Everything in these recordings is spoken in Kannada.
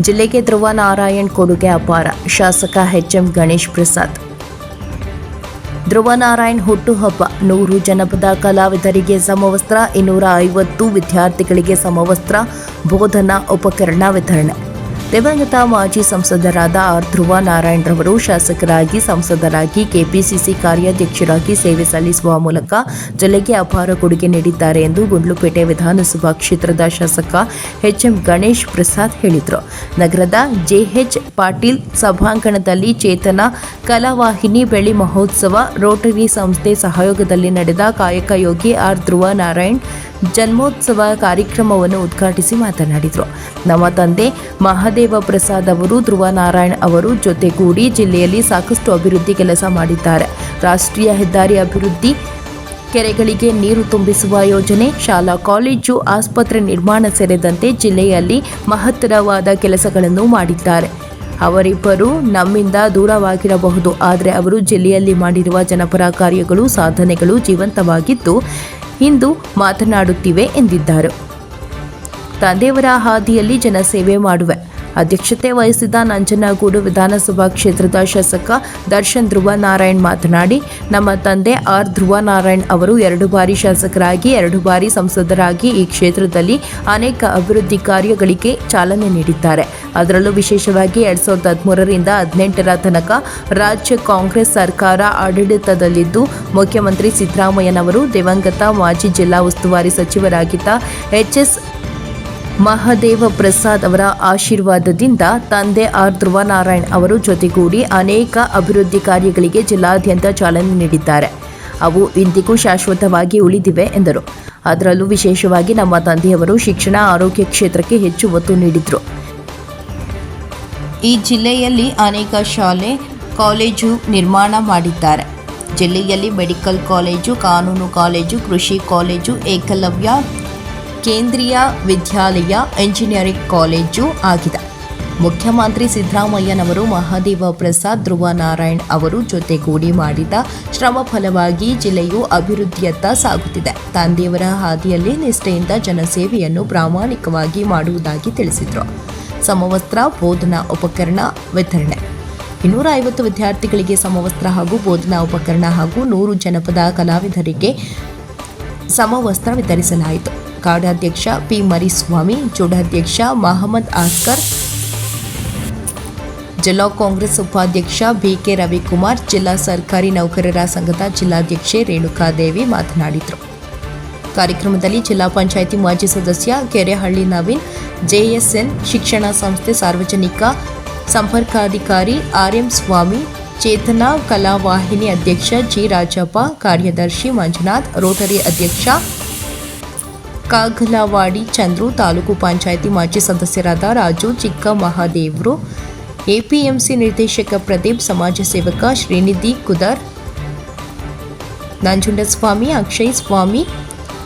ಜಿಲ್ಲೆಗೆ ಧ್ರುವ ನಾರಾಯಣ್ ಕೊಡುಗೆ ಅಪಾರ. ಶಾಸಕ ಎಚ್ಎಂ ಗಣೇಶ್ ಪ್ರಸಾದ್. ಧ್ರುವ ನಾರಾಯಣ್ ಹುಟ್ಟುಹಬ್ಬ. ನೂರು ಜನಪದ ಕಲಾವಿದರಿಗೆ ಸಮವಸ್ತ್ರ, ಇನ್ನೂರ ಐವತ್ತು ವಿದ್ಯಾರ್ಥಿಗಳಿಗೆ ಸಮವಸ್ತ್ರ, ಬೋಧನಾ ಉಪಕರಣ ವಿತರಣೆ. ದಿವಂಗತ ಮಾಜಿ ಸಂಸದರಾದ ಆರ್ ಧ್ರುವ ನಾರಾಯಣ್ ರವರು ಶಾಸಕರಾಗಿ ಸಂಸದರಾಗಿ ಕೆಪಿಸಿಸಿ ಕಾರ್ಯಾಧ್ಯಕ್ಷರಾಗಿ ಸೇವೆ ಸಲ್ಲಿಸುವ ಮೂಲಕ ಜಿಲ್ಲೆಗೆ ಅಪಾರ ಕೊಡುಗೆ ನೀಡಿದ್ದಾರೆ ಎಂದು ಗುಂಡ್ಲುಪೇಟೆ ವಿಧಾನಸಭಾ ಕ್ಷೇತ್ರದ ಶಾಸಕ ಎಚ್ಎಂ ಗಣೇಶ್ ಪ್ರಸಾದ್ ಹೇಳಿದರು. ನಗರದ ಜೆಎಚ್ ಪಾಟೀಲ್ ಸಭಾಂಗಣದಲ್ಲಿ ಚೇತನ ಕಲಾವಾಹಿನಿ ಬೆಳ್ಳಿ ಮಹೋತ್ಸವ, ರೋಟರಿ ಸಂಸ್ಥೆ ಸಹಯೋಗದಲ್ಲಿ ನಡೆದ ಕಾಯಕ ಯೋಗಿ ಆರ್ ಧ್ರುವ ನಾರಾಯಣ್ ಜನ್ಮೋತ್ಸವ ಕಾರ್ಯಕ್ರಮವನ್ನು ಉದ್ಘಾಟಿಸಿ ಮಾತನಾಡಿದರು. ನಮ್ಮ ತಂದೆ ಮಹಾದೇವ ಪ್ರಸಾದ್ ಅವರು, ಧ್ರುವ ನಾರಾಯಣ್ ಅವರು ಜೊತೆಗೂಡಿ ಜಿಲ್ಲೆಯಲ್ಲಿ ಸಾಕಷ್ಟು ಅಭಿವೃದ್ಧಿ ಕೆಲಸ ಮಾಡಿದ್ದಾರೆ. ರಾಷ್ಟ್ರೀಯ ಹೆದ್ದಾರಿ ಅಭಿವೃದ್ಧಿ ಕೆರೆಗಳಿಗೆ ನೀರು ತುಂಬಿಸುವ ಯೋಜನೆ, ಶಾಲಾ, ಕಾಲೇಜು, ಆಸ್ಪತ್ರೆ ನಿರ್ಮಾಣ ಸೇರಿದಂತೆ ಜಿಲ್ಲೆಯಲ್ಲಿ ಮಹತ್ತರವಾದ ಕೆಲಸಗಳನ್ನು ಮಾಡಿದ್ದಾರೆ. ಅವರಿಬ್ಬರು ನಮ್ಮಿಂದ ದೂರವಾಗಿರಬಹುದು, ಆದರೆ ಅವರು ಜಿಲ್ಲೆಯಲ್ಲಿ ಮಾಡಿರುವ ಜನಪರ ಕಾರ್ಯಗಳು, ಸಾಧನೆಗಳು ಜೀವಂತವಾಗಿದ್ದು ಇಂದು ಮಾತನಾಡುತ್ತಿವೆ ಎಂದಿದ್ದಾರೆ. ತಂದೆಯವರ ಹಾದಿಯಲ್ಲಿ ಜನಸೇವೆ ಮಾಡುವೆ. ಅಧ್ಯಕ್ಷತೆ ವಹಿಸಿದ ನಂಜನಗೂಡು ವಿಧಾನಸಭಾ ಕ್ಷೇತ್ರದ ಶಾಸಕ ದರ್ಶನ್ ಧ್ರುವ ನಾರಾಯಣ್ ಮಾತನಾಡಿ, ನಮ್ಮ ತಂದೆ ಆರ್. ಧ್ರುವ ನಾರಾಯಣ್ ಅವರು ಎರಡು ಬಾರಿ ಶಾಸಕರಾಗಿ, ಎರಡು ಬಾರಿ ಸಂಸದರಾಗಿ ಈ ಕ್ಷೇತ್ರದಲ್ಲಿ ಅನೇಕ ಅಭಿವೃದ್ಧಿ ಕಾರ್ಯಗಳಿಗೆ ಚಾಲನೆ ನೀಡಿದ್ದಾರೆ. ಅದರಲ್ಲೂ ವಿಶೇಷವಾಗಿ ಎರಡ್ ಸಾವಿರದ ಹದಿಮೂರರಿಂದ ಹದಿನೆಂಟರ ತನಕ ರಾಜ್ಯ ಕಾಂಗ್ರೆಸ್ ಸರ್ಕಾರ ಆಡಳಿತದಲ್ಲಿದ್ದು, ಮುಖ್ಯಮಂತ್ರಿ ಸಿದ್ದರಾಮಯ್ಯನವರು ದಿವಂಗತ ಮಾಜಿ ಜಿಲ್ಲಾ ಉಸ್ತುವಾರಿ ಸಚಿವರಾಗಿದ್ದ ಎಚ್ ಎಸ್ ಮಹಾದೇವ ಪ್ರಸಾದ್ ಅವರ ಆಶೀರ್ವಾದದಿಂದ ತಂದೆ ಆರ್ ಧ್ರುವ ನಾರಾಯಣ್ ಅವರು ಜೊತೆಗೂಡಿ ಅನೇಕ ಅಭಿವೃದ್ಧಿ ಕಾರ್ಯಗಳಿಗೆ ಜಿಲ್ಲಾದ್ಯಂತ ಚಾಲನೆ ನೀಡಿದ್ದಾರೆ. ಅವು ಇಂದಿಗೂ ಶಾಶ್ವತವಾಗಿ ಉಳಿದಿವೆ, ಎಂದರು. ಅದರಲ್ಲೂ ವಿಶೇಷವಾಗಿ ನಮ್ಮ ತಂದೆಯವರು ಶಿಕ್ಷಣ ಆರೋಗ್ಯ ಕ್ಷೇತ್ರಕ್ಕೆ ಹೆಚ್ಚು ಒತ್ತು ನೀಡಿದರು. ಈ ಜಿಲ್ಲೆಯಲ್ಲಿ ಅನೇಕ ಶಾಲೆ, ಕಾಲೇಜು ನಿರ್ಮಾಣ ಮಾಡಿದ್ದಾರೆ. ಜಿಲ್ಲೆಯಲ್ಲಿ ಮೆಡಿಕಲ್ ಕಾಲೇಜು, ಕಾನೂನು ಕಾಲೇಜು, ಕೃಷಿ college, Eklavya Kendriya Vidyalaya engineering college ಆಗಿದೆ. ಮುಖ್ಯಮಂತ್ರಿ ಸಿದ್ದರಾಮಯ್ಯನವರು ಮಹಾದೇವ ಪ್ರಸಾದ್ ಧ್ರುವ ನಾರಾಯಣ್ ಅವರು ಜೊತೆಗೂಡಿ ಮಾಡಿದ ಶ್ರಮ ಫಲವಾಗಿ ಜಿಲ್ಲೆಯು ಅಭಿವೃದ್ಧಿಯತ್ತ ಸಾಗುತ್ತಿದೆ. ತಂದೆಯವರ ಹಾದಿಯಲ್ಲಿ ನಿಷ್ಠೆಯಿಂದ ಜನಸೇವೆಯನ್ನು ಪ್ರಾಮಾಣಿಕವಾಗಿ ಮಾಡುವುದಾಗಿ ತಿಳಿಸಿದರು. ಸಮವಸ್ತ್ರ, ಬೋಧನಾ ಉಪಕರಣ ವಿತರಣೆ. ಇನ್ನೂರ ಐವತ್ತು ವಿದ್ಯಾರ್ಥಿಗಳಿಗೆ ಸಮವಸ್ತ್ರ ಹಾಗೂ ಬೋಧನಾ ಉಪಕರಣ ಹಾಗೂ ನೂರು ಜನಪದ ಕಲಾವಿದರಿಗೆ ಸಮವಸ್ತ್ರ ವಿತರಿಸಲಾಯಿತು. ಕಾರ್ಯಾಧ್ಯಕ್ಷ ಪಿ ಮರಿಸ್ವಾಮಿ, ಜೋಡಾಧ್ಯಕ್ಷ ಮಹಮ್ಮದ್ ಆಸ್ಕರ್, ಜಿಲ್ಲಾ ಕಾಂಗ್ರೆಸ್ ಉಪಾಧ್ಯಕ್ಷ ಬಿಕೆ ರವಿಕುಮಾರ್, ಜಿಲ್ಲಾ ಸರ್ಕಾರಿ ನೌಕರರ ಸಂಘದ ಜಿಲ್ಲಾಧ್ಯಕ್ಷೆ ರೇಣುಕಾದೇವಿ ಮಾತನಾಡಿದರು. ಕಾರ್ಯಕ್ರಮದಲ್ಲಿ ಜಿಲ್ಲಾ ಪಂಚಾಯಿತಿ ಮಾಜಿ ಸದಸ್ಯ ಕೆರೆಹಳ್ಳಿ ನವೀನ್, ಜೆಎಸ್ಎನ್ ಶಿಕ್ಷಣ ಸಂಸ್ಥೆ ಸಾರ್ವಜನಿಕ ಸಂಪರ್ಕಾಧಿಕಾರಿ ಆರ್ಎಂ ಸ್ವಾಮಿ, ಚೇತನ ಕಲಾವಾಹಿನಿ ಅಧ್ಯಕ್ಷ ಜಿ ರಾಜಪ್ಪ, ಕಾರ್ಯದರ್ಶಿ ಮಂಜುನಾಥ್, ರೋಟರಿ ಅಧ್ಯಕ್ಷ ಕಾಗಲವಾಡಿ ಚಂದ್ರು ತಾಲೂಕು ಪಂಚಾಯಿತಿ ಮಾಜಿ ಸದಸ್ಯರಾದ ರಾಜು ಚಿಕ್ಕ ಮಹಾದೇವ್ರು ಎಪಿಎಂಸಿ ನಿರ್ದೇಶಕ ಪ್ರದೀಪ್, ಸಮಾಜ ಸೇವಕ ಶ್ರೀನಿಧಿ ಕುದರ್, ನಂಜುಂಡಸ್ವಾಮಿ, ಅಕ್ಷಯ್ ಸ್ವಾಮಿ,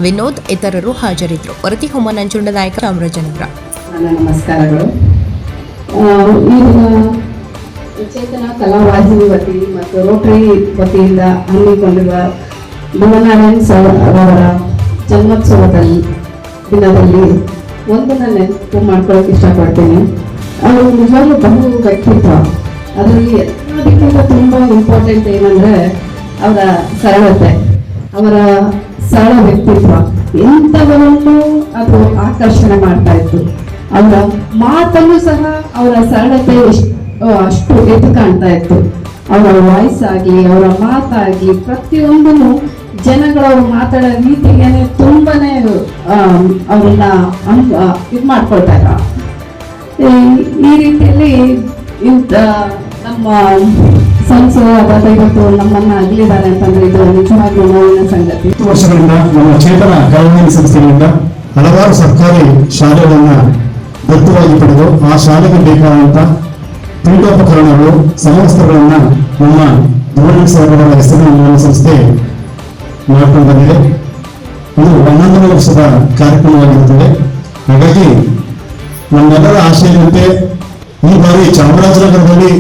ವಿನೋದ್ ಇತರರು ಹಾಜರಿದ್ದರು. ವರದಿ ಹೋಮ ನಂಜುಂಡ ನಾಯಕ ಚಾಮರಾಜನಗರ. ನಮಸ್ಕಾರಗಳು. ಚೇತನ ಕಲಾವಾಹಿನಿ ವತಿ ಮತ್ತು ರೋಟರಿ ವತಿಯಿಂದ ಹಮ್ಮಿಕೊಂಡಿರುವ ಭುವನಾರಾಯಣ್ ಸರ್ ಅವರ ಜನ್ಮೋತ್ಸವದಲ್ಲಿ ದಿನದಲ್ಲಿ ಒಂದನ್ನು ನೆನಪು ಮಾಡ್ಕೊಳ್ಳೋಕೆ ಇಷ್ಟಪಡ್ತೀನಿ. ಅವರು ನಿಜವಾಗ್ಲೂ ಬಹು ವ್ಯಕ್ತಿತ್ವ. ಅದರಲ್ಲಿ ಎಲ್ಲದಕ್ಕಿಂತ ತುಂಬ ಇಂಪಾರ್ಟೆಂಟ್ ಏನಂದ್ರೆ ಅವರ ಸರಳತೆ, ಅವರ ಸರಳ ವ್ಯಕ್ತಿತ್ವ. ಎಂಥವರನ್ನು ಅದು ಆಕರ್ಷಣೆ ಮಾಡ್ತಾ ಇತ್ತು. ಅವರ ಮಾತನ್ನು ಸಹ ಅವರ ಸರಳತೆ ಅಷ್ಟು ಎದ್ದು ಕಾಣ್ತಾ ಇತ್ತು. ಅವರ ವಾಯ್ಸ್ ಆಗಲಿ, ಅವರ ಮಾತಾಗಿ ಪ್ರತಿಯೊಂದನ್ನು ಜನಗಳು ಅವ್ರು ಮಾತಾಡೋ ರೀತಿಗೇನೆ ತುಂಬಾನೇ ಅವ್ರನ್ನ ಇದು ಮಾಡ್ಕೊಳ್ತಾರ. ಈ- ರೀತಿಯಲ್ಲಿ ಇಂಥ ನಮ್ಮ ಸಂಸದ ಇವತ್ತು ನಮ್ಮನ್ನ ಅಗಲಿದ್ದಾರೆ ಅಂತಂದ್ರೆ ಇದು ನಿಜವಾಗ್ಲೂ ನೋವಿನ ಸಂಗತಿ. ವರ್ಷಗಳಿಂದ ನಮ್ಮ ಚೇತನ ಕಲಾವಿದ ಸಂಸ್ಥೆಗಳಿಂದ ಹಲವಾರು ಸರ್ಕಾರಿ ಶಾಲೆಗಳನ್ನ ದತ್ತವಾಗಿ ಪಡೆದು ಆ ಶಾಲೆಗೆ ಬೇಕಾದಂತ ಪೀಠೋಪಕರಣಗಳು ಸಮವಸ್ತ್ರಗಳನ್ನ ನಮ್ಮ ಗೌರ್ಮೆಂಟ್ ಸರ್ಕಾರದ ಹೆಸರಿನ ಸಂಸ್ಥೆ ಮಾಡ್ಕೊಂಡು ಬಂದಿದೆ ಇದು ಒಂದೊಂದನೇ ವರ್ಷದ ಕಾರ್ಯಕ್ರಮವಾಗಿರುತ್ತದೆ. ಹಾಗಾಗಿ ನಮ್ಮೆಲ್ಲರ ಆಶಯದಂತೆ ಈ ಬಾರಿ ಚಾಮರಾಜನಗರದಲ್ಲಿ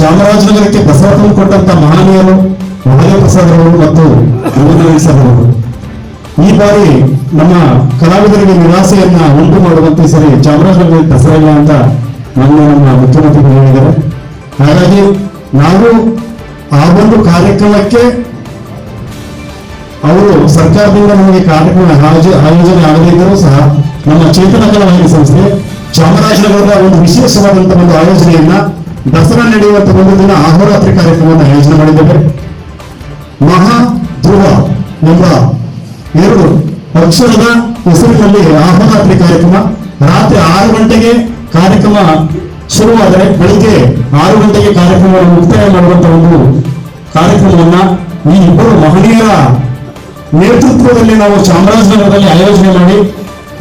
ಚಾಮರಾಜನಗರಕ್ಕೆ ಬಸವ ಕೊಟ್ಟಂತ ಮಹನೀಯರು ಮಹಾದೇವ ಪ್ರಸಾದ್ ಅವರು ಮತ್ತು ಸರ್ ಈ ಬಾರಿ ನಮ್ಮ ಕಲಾವಿದರಿಗೆ ನಿರಾಸೆಯನ್ನ ಉಂಟು ಮಾಡುವಂತೆ ಸರಿ ಚಾಮರಾಜನಗರದಲ್ಲಿ ದಸರಾ ಇಲ್ಲ ಅಂತ ನಮ್ಮ ನಮ್ಮ ಮುಖ್ಯಮಂತ್ರಿಗಳು ಹೇಳಿದ್ದಾರೆ. ಹಾಗಾಗಿ ನಾವು ಆ ಒಂದು ಕಾರ್ಯಕ್ರಮಕ್ಕೆ ಅವರು ಸರ್ಕಾರದಿಂದ ನಮಗೆ ಕಾರ್ಯಕ್ರಮ ಆಯೋಜ- ಆಯೋಜನೆ ಆಗದಿದ್ದರೂ ಸಹ ನಮ್ಮ ಚೇತನ ಕಲಾವಾಹಿನಿ ಸಂಸ್ಥೆ ಚಾಮರಾಜನಗರದ ಒಂದು ವಿಶೇಷವಾದಂತಹ ಒಂದು ಆಯೋಜನೆಯನ್ನ ದಸರಾ ನಡೆಯುವಂತಹ ಒಂದು ದಿನ ಅಹೋರಾತ್ರಿ ಕಾರ್ಯಕ್ರಮವನ್ನು ಆಯೋಜನೆ ಮಾಡಿದ್ದೇವೆ. ಮಹಾ ಧ್ರುವ ಎಂಬ ಎರಡು ಪಕ್ಷದ ಹೆಸರಿನಲ್ಲಿ ಅಹೋರಾತ್ರಿ ಕಾರ್ಯಕ್ರಮ. ರಾತ್ರಿ ಆರು ಗಂಟೆಗೆ ಕಾರ್ಯಕ್ರಮ ಶುರುವಾದರೆ ಬೆಳಿಗ್ಗೆ ಆರು ಗಂಟೆಗೆ ಕಾರ್ಯಕ್ರಮವನ್ನು ಮುಕ್ತಾಯ ಮಾಡುವಂತಹ ಒಂದು ಕಾರ್ಯಕ್ರಮವನ್ನ ಈ ಇಬ್ಬರು ಮಹನೀಯರ ನೇತೃತ್ವದಲ್ಲಿ ನಾವು ಚಾಮರಾಜನಗರದಲ್ಲಿ ಆಯೋಜನೆ ಮಾಡಿ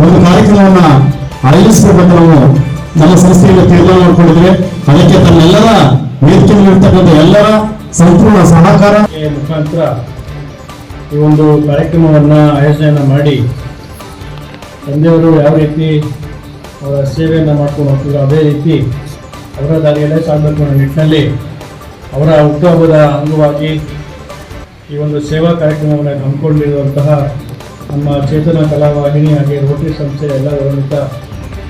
ಒಂದು ಕಾರ್ಯಕ್ರಮವನ್ನ ಆಯೋಜಿಸಬೇಕಂತ ನಾವು ನಮ್ಮ ಸಂಸ್ಥೆಯಲ್ಲಿ ತೀರ್ಮಾನ ಮಾಡಿಕೊಂಡಿದ್ದೇವೆ. ಅದಕ್ಕೆ ತನ್ನೆಲ್ಲರ ವೇದಿಕೆಯಲ್ಲಿರ್ತಕ್ಕಂಥ ಎಲ್ಲರ ಸಂಪೂರ್ಣ ಸಹಕಾರ. ಮುಖಾಂತರ ಈ ಒಂದು ಕಾರ್ಯಕ್ರಮವನ್ನು ಆಯೋಜನೆಯನ್ನು ಮಾಡಿ ತಂದೆಯವರು ಯಾವ ರೀತಿ ಅವರ ಸೇವೆಯನ್ನು ಮಾಡ್ಕೊಂಡು ಹೋಗ್ತಿದ್ರು, ಅದೇ ರೀತಿ ಅವರ ದಾರಿಯಲ್ಲೇ ಅನ್ನೋ ನಿಟ್ಟಿನಲ್ಲಿ ಅವರ ಹುಟ್ಟುಹಬ್ಬದ ಅಂಗವಾಗಿ ಈ ಒಂದು ಸೇವಾ ಕಾರ್ಯಕ್ರಮವನ್ನು ಹಮ್ಮಿಕೊಂಡಿರುವಂತಹ ನಮ್ಮ ಚೇತನ ಕಲಾವಾಹಿನಿ ಹಾಗೆ ರೋಟರಿ ಸಂಸ್ಥೆ ಎಲ್ಲ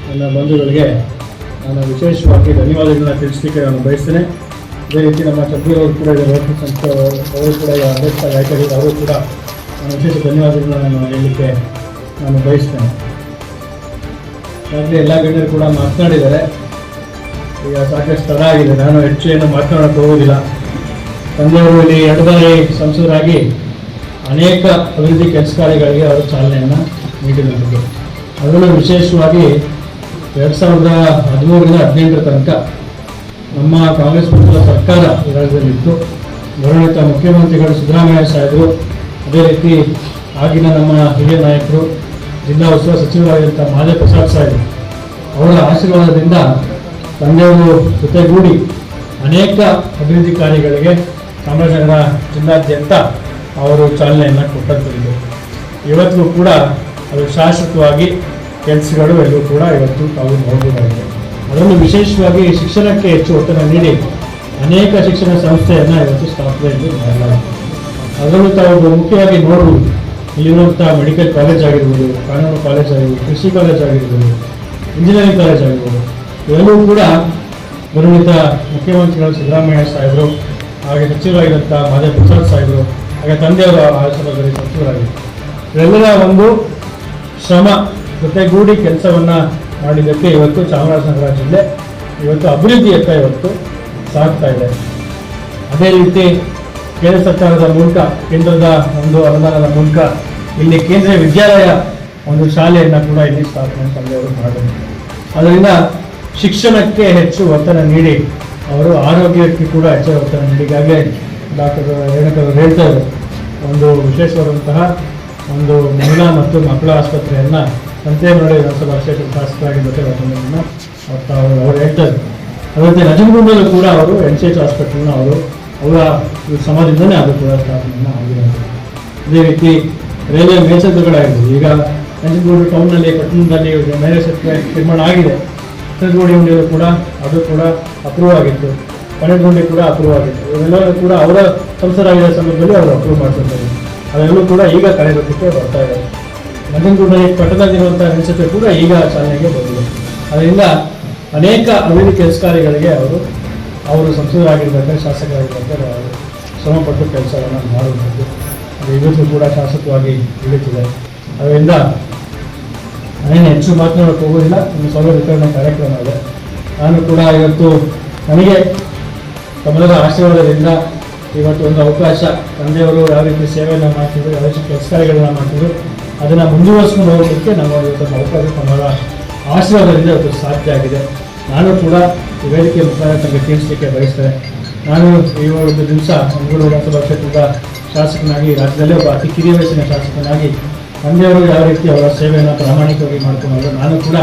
ನನ್ನ ಬಂಧುಗಳಿಗೆ ನಾನು ವಿಶೇಷವಾಗಿ ಧನ್ಯವಾದಗಳನ್ನ ತಿಳಿಸಲಿಕ್ಕೆ ನಾನು ಬಯಸ್ತೇನೆ. ಅದೇ ರೀತಿ ನಮ್ಮ ಸಭ್ಯರವರು ಕೂಡ ಇದೆ, ರೋಟರಿ ಸಂಸ್ಥೆ ಅವರು ಅವರು ಕೂಡ ಈಗ ಅಧ್ಯಕ್ಷ ಅವರು ಕೂಡ ನಾನು ವಿಶೇಷ ಧನ್ಯವಾದಗಳನ್ನ ನಾನು ಹೇಳಲಿಕ್ಕೆ ನಾನು ಬಯಸ್ತೇನೆ. ಹಾಗೆ ಎಲ್ಲ ಗಣ್ಯರು ಕೂಡ ಮಾತನಾಡಿದ್ದಾರೆ. ಈಗ ಸಾಕಷ್ಟು ತಡ ಆಗಿದೆ, ನಾನು ಹೆಚ್ಚು ಏನು ಮಾತನಾಡೋಕ್ಕೆ ಹೋಗೋದಿಲ್ಲ. ಇಲ್ಲಿ ಎರಡು ಬಾರಿ ಸಂಸದರಾಗಿ ಅನೇಕ ಅಭಿವೃದ್ಧಿ ಕೆಲಸ ಕಾರ್ಯಗಳಿಗೆ ಅವರು ಚಾಲನೆಯನ್ನು ನೀಡಿದಂಥದ್ದು ಅದರಲ್ಲೂ ವಿಶೇಷವಾಗಿ ಎರಡು ಸಾವಿರದ ಹದಿಮೂರರಿಂದ ಹದಿನೆಂಟರ ತನಕ ನಮ್ಮ ಕಾಂಗ್ರೆಸ್ ಪಕ್ಷದ ಸರ್ಕಾರ ಈ ರಾಜ್ಯದಲ್ಲಿತ್ತು. ಗೌರವಿತ ಮುಖ್ಯಮಂತ್ರಿಗಳು ಸಿದ್ದರಾಮಯ್ಯ ಸಾಹೇಬರು, ಅದೇ ರೀತಿ ಆಗಿನ ನಮ್ಮ ಹಿರಿಯ ನಾಯಕರು, ಜಿಲ್ಲಾ ಉಸ್ತುವಾರಿ ಸಚಿವರಾಗಿದ್ದಂಥ ಮಾದೇ ಪ್ರಸಾದ್ ಸಾಹೇಬರು, ಅವರ ಆಶೀರ್ವಾದದಿಂದ ತಂದೆಯವರು ಜೊತೆಗೂಡಿ ಅನೇಕ ಅಭಿವೃದ್ಧಿ ಕಾರ್ಯಗಳಿಗೆ ಚಾಮರಾಜನಗರ ಜಿಲ್ಲಾದ್ಯಂತ ಅವರು ಚಾಲನೆಯನ್ನು ಕೊಟ್ಟಂಥದ್ದು ಇವತ್ತಿಗೂ ಕೂಡ ಅದು ಶಾಶ್ವತವಾಗಿ ಕೆಲಸಗಳು ಎಲ್ಲೂ ಕೂಡ ಇವತ್ತು ತಾವು ನೋಡಬಹುದಾಗಿದೆ ಅದನ್ನು ವಿಶೇಷವಾಗಿ ಶಿಕ್ಷಣಕ್ಕೆ ಹೆಚ್ಚು ಒತ್ತನ್ನು ನೀಡಿ ಅನೇಕ ಶಿಕ್ಷಣ ಸಂಸ್ಥೆಯನ್ನು ಇವತ್ತು ಸ್ಥಾಪನೆಯಲ್ಲಿ ಮಾಡಲಾಗಿದೆ. ಅದರಲ್ಲೂ ತಾವು ಮುಖ್ಯವಾಗಿ ನೋಡುವುದು ಇಲ್ಲಿರುವಂಥ ಮೆಡಿಕಲ್ ಕಾಲೇಜ್ ಆಗಿರ್ಬೋದು, ಕಾನೂನು ಕಾಲೇಜ್ ಆಗಿರ್ಬೋದು, ಕೃಷಿ ಕಾಲೇಜ್ ಆಗಿರ್ಬೋದು ಇಂಜಿನಿಯರಿಂಗ್ ಕಾಲೇಜ್ ಆಗಿರ್ಬೋದು ಇವೆಲ್ಲವೂ ಕೂಡ ಬರುವಂಥ ಮುಖ್ಯಮಂತ್ರಿಗಳು ಸಿದ್ದರಾಮಯ್ಯ ಸಾಹೇಬರು ಹಾಗೆ ಸಚಿವರಾಗಿದ್ದಂಥ ಮಾಧವ ಪ್ರಸಾದ್ ಸಾಹೇಬರು, ಹಾಗೆ ತಂದೆಯವರ ಆಸನದಲ್ಲಿ ಸಚಿವರಾಗಿದ್ದರು ಇವೆಲ್ಲರ ಒಂದು ಶ್ರಮ ಜೊತೆಗೂಡಿ ಕೆಲಸವನ್ನ ಮಾಡಿದ್ದಕ್ಕೆ ಇವತ್ತು ಚಾಮರಾಜನಗರ ಜಿಲ್ಲೆ, ಇವತ್ತು ಅಭಿವೃದ್ಧಿಯತ್ತ ಇವತ್ತು ಸಾಗ್ತಾ ಇದೆ. ಅದೇ ರೀತಿ ಕೇಂದ್ರ ಸರ್ಕಾರದ ಮೂಲಕ, ಕೇಂದ್ರದ ಒಂದು ಅನುದಾನದ ಮೂಲಕ ಇಲ್ಲಿ ಕೇಂದ್ರೀಯ ವಿದ್ಯಾಲಯ ಒಂದು ಶಾಲೆಯನ್ನು ಕೂಡ ಇಲ್ಲಿ ಸ್ಥಾಪನೆ ತಂದೆಯವರು ಮಾಡಿದರು ಅದರಿಂದ ಶಿಕ್ಷಣಕ್ಕೆ ಹೆಚ್ಚು ಒತ್ತಡ ನೀಡಿ ಅವರು ಆರೋಗ್ಯಕ್ಕೆ ಕೂಡ ಹೆಚ್ಚು ಹೋಗ್ತಾರೆ. ಈಗಾಗಲೇ ಡಾಕ್ಟರ್ ರೇಣುಕವರು ಹೇಳ್ತಾ ಇದ್ದಾರೆ ಒಂದು ವಿಶೇಷವಾದಂತಹ ಒಂದು ಮಹಿಳಾ ಮತ್ತು ಮಕ್ಕಳ ಆಸ್ಪತ್ರೆಯನ್ನು ಸಂತೇಮರಳಿ ವಿಧಾನಸಭಾ ಕ್ಷೇತ್ರ ಶಾಸಕರಾಗಿ ಜೊತೆಗಳನ್ನು ಅವರು ಅವರು ಹೇಳ್ತಾರೆ ಅದರಂತೆ ನಜನಗುಂಡಲ್ಲೂ ಕೂಡ ಅವರು ಎನ್ ಸಿ ಎಚ್ ಹಾಸ್ಪಿಟಲ್ನ ಅವರು ಅವರ ಸಮಾಜದಿಂದಲೇ ಅದು ಕೂಡ ಸ್ಥಾಪನೆಯನ್ನು ಆಗಿದೆ ಅದೇ ರೀತಿ ರೈಲ್ವೆ ಮೇಲ್ಸೇತುವೆಗಳಾಗಿರ್ಬೋದು. ಈಗ ನಂಜನಗೂಡು ಟೌನ್ನಲ್ಲಿ, ಪಟ್ಟಣದಲ್ಲಿ ಮೇಲೆ ಸೇತುವೆ ನಿರ್ಮಾಣ ಆಗಿದೆ. ಹುಂಡಿಯಲ್ಲೂ ಕೂಡ ಅದು ಕೂಡ ಅಪ್ರೂವ್ ಆಗಿತ್ತು. ಪಣೆಗುಂಡಿ ಕೂಡ ಅಪ್ರೂವ್ ಆಗಿತ್ತು. ಇವೆಲ್ಲವೂ ಕೂಡ ಅವರ ಸಂಸದರಾಗಿದ್ದ ಸಂದರ್ಭದಲ್ಲಿ ಅವರು ಅಪ್ರೂವ್ ಮಾಡ್ತಿರ್ತಾರೆ ಅದೆಲ್ಲೂ ಕೂಡ ಈಗ ಕಾರ್ಯರೂಪಕ್ಕೆ ಬರ್ತಾ ಇದೆ. ನಂಜನಗೂಡಿನಲ್ಲಿ ಪಟ್ಟಣದಲ್ಲಿರುವಂಥ ಅನಿಸಿಕೆ ಕೂಡ ಈಗ ಚಾಲನೆಗೆ ಬಂದಿದೆ. ಅದರಿಂದ ಅನೇಕ ಅಭಿವೃದ್ಧಿ ಕೆಲಸ ಕಾರ್ಯಗಳಿಗೆ ಅವರು ಅವರು ಸಂಸದರಾಗಿರ್ಬೇಕಾದ್ರೆ ಶಾಸಕರಾಗಿರ್ಬೇಕಾದ್ರೆ ಅವರು ಶ್ರಮಪಟ್ಟು ಕೆಲಸವನ್ನು ಮಾಡುವಂಥದ್ದು. ಅದು ಇವತ್ತು ಕೂಡ ಶಾಸಕವಾಗಿ ಇಳಿತಿದೆ ಅದರಿಂದ ನಾನೇನು ಹೆಚ್ಚು ಮಾತನಾಡೋಕೆ ಹೋಗೋದಿಲ್ಲ ನಮ್ಮ ಸೌಲಭ್ಯ ವಿತರಣೆ ಕಾರ್ಯಕ್ರಮ ಇದೆ. ನಾನು ಕೂಡ ಇವತ್ತು ನನಗೆ ಕಮಲದ ಆಶೀರ್ವಾದದಿಂದ ಇವತ್ತು ಒಂದು ಅವಕಾಶ, ತಂದೆಯವರು ಯಾವ ರೀತಿ ಸೇವೆಯನ್ನು ಮಾಡ್ತಿದ್ರು, ಯಾವ ರೀತಿ ಕೆಲಸ ಮಾಡ್ತಿದ್ರು, ಅದನ್ನು ಮುಂದುವರಿಸ್ಕೊಂಡು ಹೋಗೋದಕ್ಕೆ ನಮ್ಮ ಇವತ್ತು ಒಂದು ಅವಕಾಶ ತಮ್ಮರ ಆಶೀರ್ವಾದದಿಂದ ಇವತ್ತು ಸಾಧ್ಯ ಆಗಿದೆ. ನಾನು ಕೂಡ ವೇದಿಕೆ ಮುಖಾಂತರ ತಮಗೆ ತಿಳಿಸಲಿಕ್ಕೆ ಬಯಸ್ತೇನೆ. ನಾನು ಈ ಒಂದು ದಿವಸ ಮಂಗಳೂರು ಲೋಕಸಭಾ ಕ್ಷೇತ್ರದ ಶಾಸಕನಾಗಿ, ರಾಜ್ಯದಲ್ಲೇ ಒಬ್ಬ ಅತಿ ಕಿರಿಯ ವಯಸ್ಸಿನ ಶಾಸಕನಾಗಿ ತಂದೆಯವರು ಯಾವ ರೀತಿ ಅವರ ಸೇವೆಯನ್ನು ಪ್ರಾಮಾಣಿಕವಾಗಿ ಮಾಡ್ಕೊಂಡು ನಾನು ಕೂಡ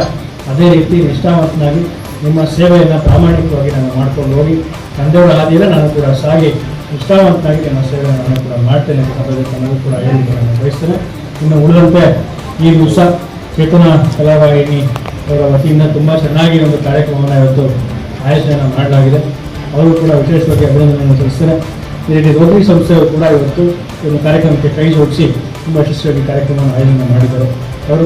ಅದೇ ರೀತಿ ನಿಷ್ಠಾವಂತನಾಗಿ ನಿಮ್ಮ ಸೇವೆಯನ್ನು ಪ್ರಾಮಾಣಿಕವಾಗಿ ನಾನು ಮಾಡ್ಕೊಂಡು ಹೋಗಿ ತಂದೆಯವರ ಹಾದಿಯಲ್ಲೇ ನಾನು ಕೂಡ ಸಾಗಿ ನಿಷ್ಠಾವಂತನಾಗಿ ನನ್ನ ಸೇವೆಯನ್ನು ನಾನು ಕೂಡ ಮಾಡ್ತೇನೆ ಅಂತ ನಾನು ಕೂಡ ಹೇಳಿಕೆ ನಾನು ಬಯಸ್ತೇನೆ. ಇನ್ನು ಉಳಿದಂತೆ ಈ ದಿವಸ ಚೇತನ ಕಲಾವಾಹಿನಿ ಅವರ ವತಿಯಿಂದ ತುಂಬ ಚೆನ್ನಾಗಿ ಒಂದು ಕಾರ್ಯಕ್ರಮವನ್ನು ಇವತ್ತು ಆಯೋಜನೆ ಮಾಡಲಾಗಿದೆ. ಅವರು ಕೂಡ ವಿಶೇಷವಾಗಿ ಅಭಿನಂದನೆಯನ್ನು ತಿಳಿಸ್ತೇನೆ ಈ ರೀತಿ ರೋಟರಿ ಸಂಸ್ಥೆಯವರು ಕೂಡ ಇವತ್ತು ಒಂದು ಕಾರ್ಯಕ್ರಮಕ್ಕೆ ಕೈ ಜೋಡಿಸಿ ತುಂಬ ಯಶಸ್ವಿಯಾಗಿ ಕಾರ್ಯಕ್ರಮವನ್ನು ಆಯೋಜನೆ ಮಾಡಿದರು. ಅವರು